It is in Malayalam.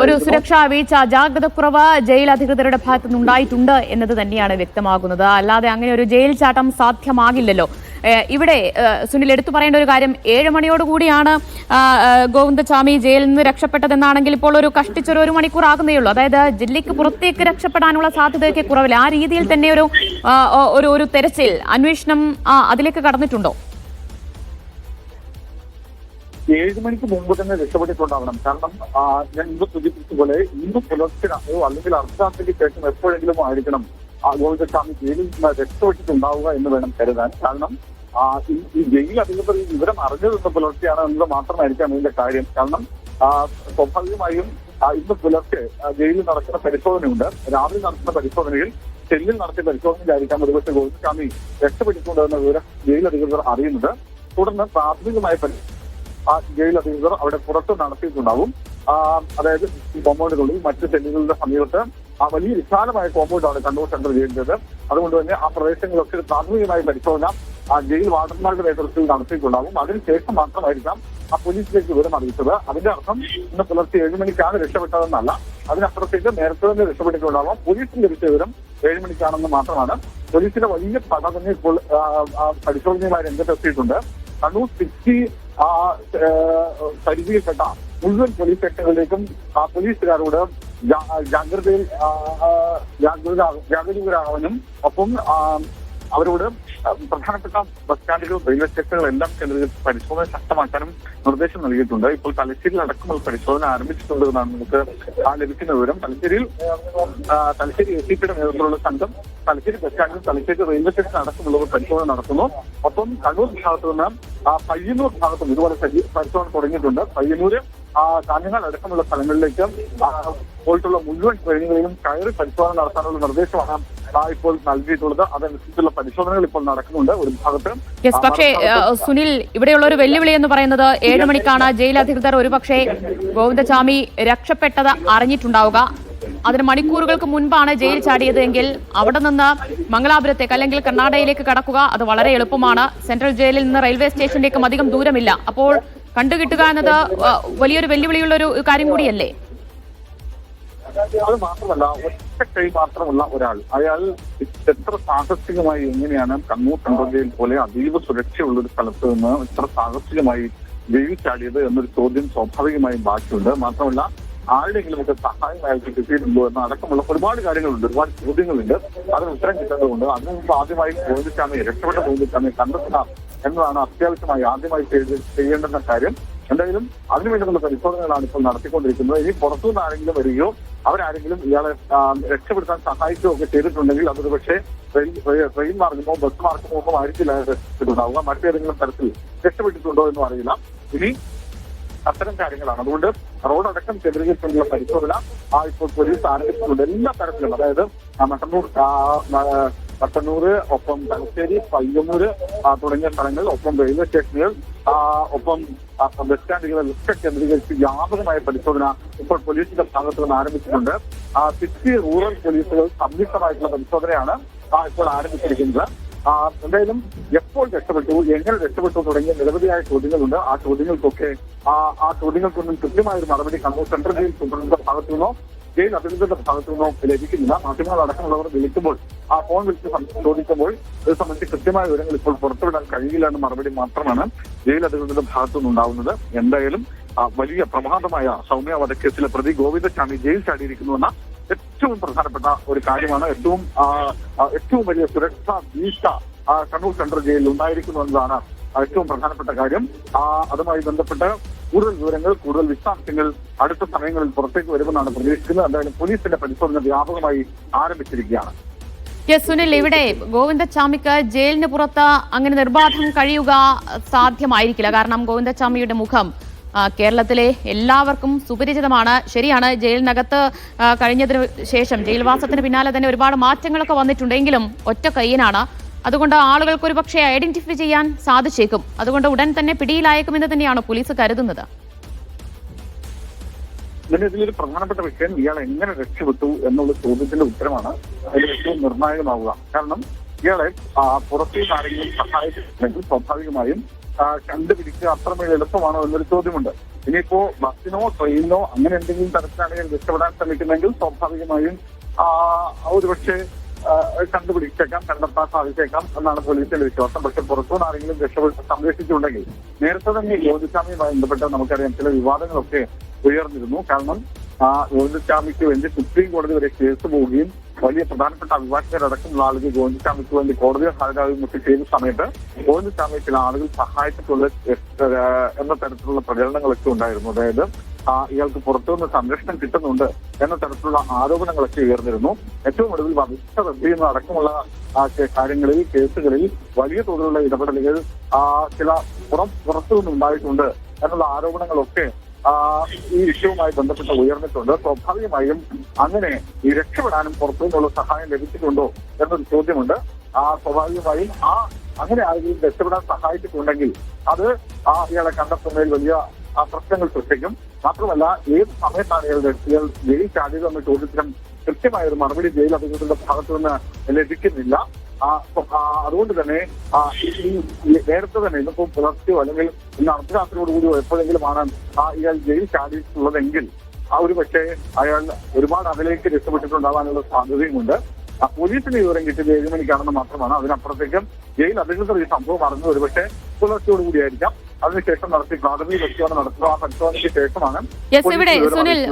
ഒരു സുരക്ഷാ വീഴ്ച ജാഗ്രതക്കുറവ് ജയിൽ അധികൃതരുടെ ഭാഗത്തു നിന്നുണ്ടായിട്ടുണ്ട് എന്നത് തന്നെയാണ് വ്യക്തമാകുന്നത്. അല്ലാതെ അങ്ങനെ ഒരു ജയിൽ ചാട്ടം സാധ്യമാകില്ലല്ലോ. ഇവിടെ സുനിൽ എടുത്തു പറയേണ്ട ഒരു കാര്യം ഏഴ് മണിയോട് കൂടിയാണ് ആ, ആ, ഗോവിന്ദസ്വാമി ജയിലിൽ നിന്ന് രക്ഷപ്പെട്ടതെന്നാണെങ്കിൽ ഇപ്പോൾ ഒരു കഷ്ടിച്ചൊരു ഒരു മണിക്കൂർ ആകുന്നേ ഉള്ളൂ. അതായത് ജില്ലയ്ക്ക് പുറത്തേക്ക് രക്ഷപ്പെടാനുള്ള സാധ്യതയൊക്കെ കുറവില്ല ആ രീതിയിൽ തന്നെ ഒരു ഒരു തെരച്ചിൽ അന്വേഷണം അതിലേക്ക് കടന്നിട്ടുണ്ടോ? ഏഴ് മണിക്ക് മുമ്പ് തന്നെ രക്ഷപ്പെട്ടിട്ടുണ്ടാവണം. കാരണം ഞാൻ മുമ്പ് സൂചിപ്പിച്ച പോലെ ഇന്ന് പുലർച്ചെയോ അല്ലെങ്കിൽ അർദ്ധരാത്രിക്ക് ശേഷം എപ്പോഴെങ്കിലും ആയിരിക്കണം ഗോവിന്ദസ്വാമി ജയിലിൽ രക്ഷപ്പെട്ടിട്ടുണ്ടാവുക എന്ന് വേണം കരുതാൻ. കാരണം ഈ ജയിൽ അധികൃതർ ഈ വിവരം അറിഞ്ഞത് ഇന്ന് പുലർച്ചെയാണ് എന്നത് മാത്രമായിരിക്കാം ഇതിന്റെ കാര്യം. കാരണം സ്വാഭാവികമായും ഇന്ന് പുലർച്ചെ ജയിലിൽ നടക്കുന്ന പരിശോധനയുണ്ട്. രാവിലെ നടക്കുന്ന പരിശോധനയിൽ സെല്ലിൽ നടത്തിയ പരിശോധനയിലായിരിക്കാം ഒരുപക്ഷെ ഗോവിന്ദസ്വാമി രക്ഷപ്പെട്ടിട്ടുണ്ട് എന്ന വിവരം ജയിൽ അധികൃതർ അറിയുന്നത്. തുടർന്ന് പ്രാഥമികമായ പരി ആ ജയിൽ അധികൃതർ അവിടെ പുറത്ത് നടത്തിയിട്ടുണ്ടാവും. അതായത് ഈ കോമ്പൗണ്ടിനുള്ളിൽ മറ്റ് സെല്ലുകളുടെ സമീപത്ത് ആ വലിയ വിശാലമായ കോമ്പൗണ്ടാണ് കണ്ണൂർ സെൻട്രൽ ചെയ്യേണ്ടത് അതുകൊണ്ട് തന്നെ ആ പ്രദേശങ്ങളൊക്കെ പ്രാഥമികമായ പരിശോധന ആ ജയിൽ വാർഡന്മാരുടെ നേതൃത്വത്തിൽ നടത്തിയിട്ടുണ്ടാവും. അതിനുശേഷം മാത്രമായിരിക്കാം ആ പോലീസിലേക്ക് വിവരം അറിയിച്ചത്. അതിന്റെ അർത്ഥം ഇന്ന് പുലർച്ചെ ഏഴ് മണിക്കാണ് രക്ഷപ്പെട്ടതെന്നല്ല. അതിനപ്പുറത്തേക്ക് നേരത്തെ തന്നെ രക്ഷപ്പെട്ടിട്ടുണ്ടാവാം. പോലീസിന് ലഭിച്ച വിവരം ഏഴ് മണിക്കാണെന്ന് മാത്രമാണ്. പോലീസിന്റെ വലിയ പട തന്നെ ഇപ്പോൾ പരിശോധനയുമായി രംഗത്തെത്തിയിട്ടുണ്ട്. കണ്ണൂർ സിറ്റി ആ പരിധിയിൽപ്പെട്ട മുഴുവൻ പോലീസ് സെക്ടറിലേക്കും ആ പോലീസുകാരോട് ജാഗ്രതയിൽ ജാഗ്രത ജാഗരൂകരാകാനും ഒപ്പം അവരോട് പ്രധാനപ്പെട്ട ബസ് സ്റ്റാൻഡുകൾ റെയിൽവേ സ്റ്റേഷനുകൾ എല്ലാം കേന്ദ്രീകരിച്ച് പരിശോധന ശക്തമാക്കാനും നിർദ്ദേശം നൽകിയിട്ടുണ്ട്. ഇപ്പോൾ തലശ്ശേരിയിൽ അടക്കമുള്ള പരിശോധന ആരംഭിച്ചിട്ടുണ്ട് എന്നാണ് നമുക്ക് ആ ലഭിക്കുന്ന വിവരം. തലശ്ശേരിയിൽ തലശ്ശേരി എസ് സി പിയുടെ നേതൃത്വത്തിലുള്ള സംഘം തലശ്ശേരി ബസ് സ്റ്റാൻഡിൽ തലശ്ശേരി റെയിൽവേ സ്റ്റേഷൻ അടക്കമുള്ളവർ പരിശോധന നടത്തുന്നു ഒപ്പം കണ്ണൂർ ഭാഗത്തു നിന്ന് പയ്യന്നൂർ ഭാഗത്തും ഇതുപോലെ പരിശോധന തുടങ്ങിയിട്ടുണ്ട്. പയ്യന്നൂര് ആ, കാഞ്ഞങ്ങാട് അടക്കമുള്ള സ്ഥലങ്ങളിലേക്ക് പോയിട്ടുള്ള മുഴുവൻ ട്രെയിനുകളിലും കയറി പരിശോധന നടത്താനുള്ള നിർദ്ദേശമാണ് ഇപ്പോൾ നൽകിയിട്ടുള്ളത്. അതനുസരിച്ചുള്ള പരിശോധനകൾ ഇപ്പോൾ നടക്കുന്നുണ്ട് ഒരു ഭാഗത്ത്. പക്ഷേ സുനിൽ ഇവിടെയുള്ള ഒരു വെല്ലുവിളി എന്ന് പറയുന്നത് ഏഴ് മണിക്കാണ് ജയിൽ അധികൃതർ ഒരുപക്ഷെ ഗോവിന്ദസ്വാമി രക്ഷപ്പെട്ടത് അറിഞ്ഞിട്ടുണ്ടാവുക. അതിന് മണിക്കൂറുകൾക്ക് മുൻപാണ് ജയിൽ ചാടിയത് എങ്കിൽ അവിടെ നിന്ന് മംഗലാപുരത്തേക്ക് അല്ലെങ്കിൽ കർണാടകയിലേക്ക് കടക്കുക അത് വളരെ എളുപ്പമാണ്. സെൻട്രൽ ജയിലിൽ നിന്ന് റെയിൽവേ സ്റ്റേഷനിലേക്കും അധികം ദൂരമില്ല. അപ്പോൾ കണ്ടുകിട്ടുക എന്നത് വലിയൊരു വെല്ലുവിളിയുള്ള ഒരു കാര്യം കൂടിയല്ലേ? അത് മാത്രമല്ല ഒറ്റ കൈ മാത്രമുള്ള ഒരാൾ. അയാൾ എത്ര സാഹസികമായി എങ്ങനെയാണ് കണ്ണൂർ സെൻട്രൽ ജയിൽ പോലെ അതീവ സുരക്ഷയുള്ള ഒരു സ്ഥലത്ത് നിന്ന് എത്ര സാഹസികമായി ജയിൽ ചാടിയത് എന്നൊരു ചോദ്യം സ്വാഭാവികമായും ബാക്കിയുണ്ട്. മാത്രമല്ല ആരുടെയെങ്കിലും ഒക്കെ സഹായം അയാൾക്ക് കിട്ടിയിട്ടുണ്ടോ എന്ന അടക്കമുള്ള ഒരുപാട് കാര്യങ്ങളുണ്ട് ഒരുപാട് ചോദ്യങ്ങളുണ്ട്. അതിന് ഉത്തരം കിട്ടേണ്ടതുണ്ട് അതിന് മുമ്പ് ആദ്യമായി ഗോവിന്ദസ്വാമിയെ രക്ഷപ്പെട്ട ഗോവിന്ദസ്വാമിയെ കണ്ടെത്തണം എന്നതാണ് അത്യാവശ്യമായി ആദ്യമായി ചെയ്യേണ്ടുന്ന കാര്യം. എന്തായാലും അതിനുവേണ്ടിയുള്ള പരിശോധനകളാണ് ഇപ്പോൾ നടത്തിക്കൊണ്ടിരിക്കുന്നത്. ഇനി പുറത്തുനിന്ന് ആരെങ്കിലും വരികയോ അവരാരെങ്കിലും ഇയാളെ രക്ഷപ്പെടുത്താൻ സഹായിക്കുകയോ ഒക്കെ ചെയ്തിട്ടുണ്ടെങ്കിൽ അതൊരു പക്ഷേ ട്രെയിൻ മാർഗമോ ബസ് മാർഗമോ ഒന്നും ആയിരിക്കില്ല. രക്ഷപ്പെട്ടിട്ടുണ്ടാവുക മറ്റേതെങ്കിലും തരത്തിൽ രക്ഷപ്പെട്ടിട്ടുണ്ടോ എന്നും അറിയില്ല. ഇനി അത്തരം കാര്യങ്ങളാണ്. അതുകൊണ്ട് റോഡ് അടക്കം കേന്ദ്രീകരിച്ചുള്ള പരിശോധന ആ ഇപ്പോൾ പോലീസ് ആരംഭിച്ചിട്ടുണ്ട് എല്ലാ തരത്തിലും. അതായത് മട്ടന്നൂർ മട്ടന്നൂര് ഒപ്പം തലശ്ശേരി പയ്യന്നൂര് തുടങ്ങിയ സ്ഥലങ്ങളിൽ ഒപ്പം റെയിൽവേ സ്റ്റേഷനുകൾ ഒപ്പം ബസ് സ്റ്റാൻഡുകളിലൊക്കെ കേന്ദ്രീകരിച്ച് വ്യാപകമായ പരിശോധന ഇപ്പോൾ പോലീസിന്റെ ഭാഗത്ത് നിന്ന് ആരംഭിച്ചിട്ടുണ്ട്. സിറ്റി റൂറൽ പോലീസുകൾ സംയുക്തമായിട്ടുള്ള പരിശോധനയാണ് ഇപ്പോൾ ആരംഭിച്ചിരിക്കുന്നത്. എന്തായാലും എപ്പോൾ രക്ഷപ്പെട്ടു എങ്ങനെ രക്ഷപ്പെട്ടു തുടങ്ങിയ നിരവധിയായ ചോദ്യങ്ങളുണ്ട്. ആ ചോദ്യങ്ങൾക്കൊക്കെ ആ ആ ചോദ്യങ്ങൾക്കൊന്നും കൃത്യമായ ഒരു മറുപടി കണ്ണൂർ സെൻട്രൽ ജയിൽ സൂപ്രണ്ടിന്റെ ഭാഗത്തു നിന്നോ ജയിൽ അധികൃതരുടെ ഭാഗത്തു നിന്നോ ലഭിക്കുന്നില്ല. മാധ്യമങ്ങൾ അടക്കമുള്ളവർ വിളിക്കുമ്പോൾ ആ ഫോൺ വിളിച്ച് ചോദിക്കുമ്പോൾ ഇത് സംബന്ധിച്ച് കൃത്യമായ വിവരങ്ങൾ ഇപ്പോൾ പുറത്തുവിടാൻ കഴിയില്ല എന്ന മറുപടി മാത്രമാണ് ജയിൽ അധികൃതരുടെ ഭാഗത്തു നിന്നുണ്ടാവുന്നത്. എന്തായാലും വലിയ പ്രമാദമായ സൗമ്യ വധക്കേസിലെ പ്രതി ഗോവിന്ദസ്വാമി ജയിൽ ചാടിയിരിക്കുന്നുവെന്ന ഏറ്റവും പ്രധാനപ്പെട്ട ഒരു കാര്യമാണ് ഏറ്റവും ഏറ്റവും വലിയ സുരക്ഷാ വീഴ്ച കണ്ണൂർ സെൻട്രൽ ജയിലിൽ ഉണ്ടായിരിക്കുന്നു എന്നതാണ് ഏറ്റവും പ്രധാനപ്പെട്ട കാര്യം. അതുമായി ബന്ധപ്പെട്ട് കൂടുതൽ വിവരങ്ങൾ കൂടുതൽ വിശദാംശങ്ങൾ അടുത്ത സമയങ്ങളിൽ പുറത്തേക്ക് വരുമെന്നാണ് പ്രതീക്ഷിക്കുന്നത്. എന്തായാലും പോലീസിന്റെ പരിശോധന വ്യാപകമായി ആരംഭിച്ചിരിക്കുകയാണ്. സുനിൽ ഇവിടെ ഗോവിന്ദച്ചാമിക്ക് ജയിലിന് പുറത്ത് അങ്ങനെ നിർബാധം കഴിയുക സാധ്യമായിരിക്കില്ല. കാരണം ഗോവിന്ദച്ചാമിയുടെ മുഖം കേരളത്തിലെ എല്ലാവർക്കും സുപരിചിതമാണ്. ശരിയാണ് ജയിലിനകത്ത് കഴിഞ്ഞതിന് ശേഷം ജയിൽവാസത്തിന് പിന്നാലെ തന്നെ ഒരുപാട് മാറ്റങ്ങളൊക്കെ വന്നിട്ടുണ്ടെങ്കിലും ഒറ്റ കയ്യനാണ് അതുകൊണ്ട് ആളുകൾക്ക് ഒരു പക്ഷേ ഐഡന്റിഫൈ ചെയ്യാൻ സാധിച്ചേക്കും. അതുകൊണ്ട് ഉടൻ തന്നെ പിടിയിലായേക്കുമെന്ന് തന്നെയാണ് പോലീസ് കരുതുന്നത്. ഇതിന് ഇതിലൊരു പ്രധാനപ്പെട്ട വിഷയം ഇയാൾ എങ്ങനെ രക്ഷപ്പെട്ടു എന്നുള്ള ചോദ്യത്തിന്റെ ഉത്തരമാണ് അതിൽ ഏറ്റവും നിർണായകമാവുക. കാരണം ഇയാളെ പുറത്തേക്ക് ആരെങ്കിലും സഹായിച്ചിട്ടുണ്ടെങ്കിൽ സ്വാഭാവികമായും കണ്ടുപിടിക്കുക അത്രമേൽ എളുപ്പമാണോ എന്നൊരു ചോദ്യമുണ്ട്. ഇനിയിപ്പോ ബസ്സിനോ ട്രെയിനിനോ അങ്ങനെ എന്തെങ്കിലും തരത്തിലാണെങ്കിൽ രക്ഷപ്പെടാൻ ശ്രമിക്കുന്നെങ്കിൽ സ്വാഭാവികമായും ഒരുപക്ഷെ കണ്ടുപിടിച്ചേക്കാം കണ്ടെത്താൻ സാധിച്ചേക്കാം എന്നാണ് പോലീസിന്റെ വിശ്വാസം. പക്ഷെ പുറത്തുനിന്ന് ആരെങ്കിലും രക്ഷപ്പെട്ട് സംരക്ഷിച്ചിട്ടുണ്ടെങ്കിൽ നേരത്തെ തന്നെ യോജിച്ചാമിയുമായി ബന്ധപ്പെട്ട് നമുക്കറിയാം ചില വിവാദങ്ങളൊക്കെ ഉയർന്നിരുന്നു. കാരണം ഗോവിന്ദസ്വാമിക്ക് വേണ്ടി സുപ്രീം കോടതി വരെ കേസ് പോവുകയും വലിയ പ്രധാനപ്പെട്ട അഭിഭാഷകരടക്കമുള്ള ആളുകൾ ഗോവിന്ദസ്വാമിക്ക് വേണ്ടി കോടതിയെ ഹാജരാകുമൊക്കെ ചെയ്ത സമയത്ത് ഗോവിന്ദസ്വാമിയെ ചില ആളുകൾ സഹായിച്ചിട്ടുള്ള എന്ന തരത്തിലുള്ള പ്രചരണങ്ങളൊക്കെ ഉണ്ടായിരുന്നു. അതായത് ഇയാൾക്ക് പുറത്തുനിന്ന് സംരക്ഷണം കിട്ടുന്നുണ്ട് എന്ന തരത്തിലുള്ള ആരോപണങ്ങളൊക്കെ ഉയർന്നിരുന്നു. ഏറ്റവും ഒടുവിൽ വധിച്ച റദ്ദീന്ന് അടക്കമുള്ള ആ, കാര്യങ്ങളിൽ കേസുകളിൽ വലിയ തോതിലുള്ള ഇടപെടലുകൾ ചില പുറം പുറത്തുനിന്ന് ഉണ്ടായിട്ടുണ്ട് എന്നുള്ള ആരോപണങ്ങളൊക്കെ ഈ വിഷയവുമായി ബന്ധപ്പെട്ട് ഉയർന്നിട്ടുണ്ട്. സ്വാഭാവികമായും അങ്ങനെ ഈ രക്ഷപ്പെടാനും പുറത്തുനിന്നുള്ള സഹായം ലഭിച്ചിട്ടുണ്ടോ എന്നൊരു ചോദ്യമുണ്ട്. ആ സ്വാഭാവികമായും ആ അങ്ങനെ ആരെങ്കിലും രക്ഷപ്പെടാൻ സഹായിച്ചിട്ടുണ്ടെങ്കിൽ അത് ആ ഇയാളെ കണ്ടെത്തുന്നതിൽ വലിയ പ്രശ്നങ്ങൾ സൃഷ്ടിക്കും. മാത്രമല്ല ഏത് സമയത്താണ് ഇയാളുടെ ഇയാൾ ജയിൽ ചാടിയത് എന്ന ചോദ്യത്തിനും കൃത്യമായ ഒരു മറുപടി ജയിൽ അധികൃതരുടെ ഭാഗത്തു നിന്ന് ലഭിക്കുന്നില്ല. അതുകൊണ്ട് തന്നെ ഈ നേരത്തെ തന്നെ ഇന്നിപ്പോ പുലർച്ചയോ അല്ലെങ്കിൽ ഇന്ന് അർദ്ധരാത്രിയോടുകൂടി എപ്പോഴെങ്കിലുമാണ് ആ ഇയാൾ ജയിൽ ചാടിയിട്ടുള്ളതെങ്കിൽ ആ ഒരു പക്ഷേ അയാൾ ഒരുപാട് അതിലേക്ക് രക്ഷപ്പെട്ടിട്ടുണ്ടാവാനുള്ള സാധ്യതയുമുണ്ട്. ആ പോലീസിന് വിവരം കിട്ടിയത് ഏഴ് മണിക്കാണെന്ന് മാത്രമാണ്. അതിനപ്പുറത്തേക്കും ജയിൽ അധികൃതർ ഈ സംഭവം അറിഞ്ഞത് ഒരുപക്ഷെ പുലർച്ചയോടുകൂടിയായിരിക്കാം. അതിനുശേഷം നടത്തി പ്രാഥമിക പരിശോധന നടത്തുക. ആ പരിശോധനയ്ക്ക് ശേഷമാണ് സുനിൽ.